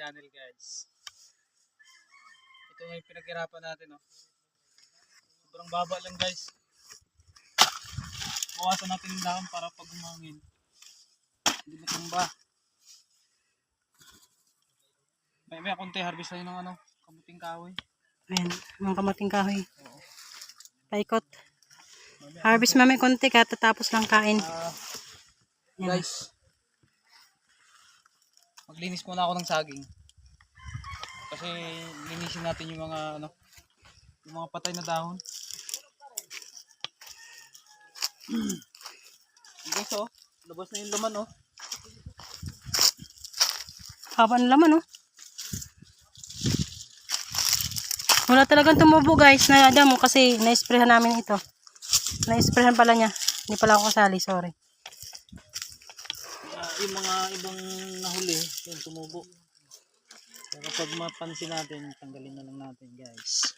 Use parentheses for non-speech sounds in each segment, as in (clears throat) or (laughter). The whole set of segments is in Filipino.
channel guys. Ito yung pinaghirapan natin oh. Sobrang baba lang guys. Bawasan natin yung dahon para pag umangin. Hindi matumba. May may konti harvest tayo ng ano, kamuting kahoy. Ayan, mga kamating kahoy. Paikot. Harvest mami konti katatapos lang kain. Yan. guys. Maglinis muna ako ng saging. Kasi linisin natin yung mga ano, yung mga patay na dahon. (clears throat) guys oh, labas na yung laman oh. Haba ng laman, oh. Wala talagang tumubo, guys, na damo kasi na-sprayhan namin ito. Na-sprayhan pala niya. Hindi pala ako kasali, sorry. Yung mga ibang nahuli, yung tumubo. Pero kapag mapansin natin, tanggalin na lang natin guys.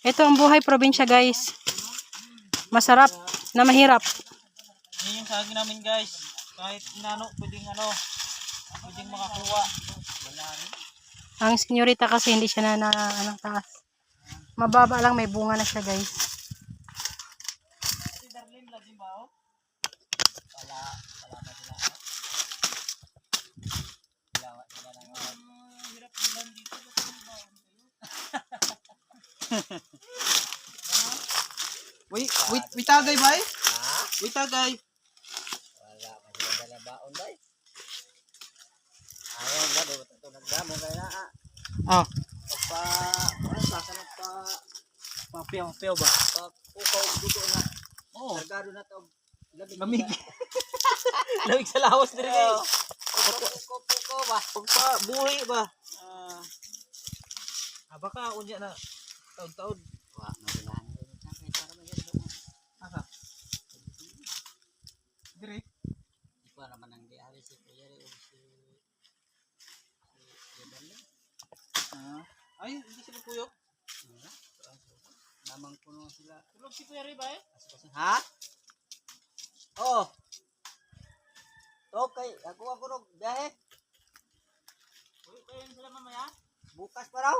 Ito ang buhay probinsya, guys. Masarap na mahirap. Yan yung saging namin guys. Kahit inano, pwedeng ano, pwedeng makakuha. Wala rin. Ang senyorita kasi hindi siya na, na anong taas. Mababa lang, may bunga na siya, guys. Si Darlene, lagi ba oh? Wala, wala na sila. Wala, wala na nga. Hirap bilang dito. Kayo? Wait, wait, wait tagay ba eh? Ha? Wait tagay. Wala ka sila dala baon bay. Ayaw ba ito nagdamo kay ah. Ah, Pa ano sa sa pa papiyaw, papiyaw ba? pa ukaw dugo na. Oo. Kargado na to. Lamig. Lamig. (laughs) (laughs) Lamig sa lawas. Ukaw ukaw ukaw ba. Pagpa, buhay ba? Ah, ah baka unya na taon-taon. Wa kay para magiro. Asa? Dire. Ikaw naman ang diari si Kuya o si si Dali. Ah, ay, hindi sila. Wala. Namang puno sila. Tulog si Kuya Ray ba eh? Ha? Oh. Okay, ako ako ro biyahe. Uy, kayo sila mamaya? Bukas pa raw.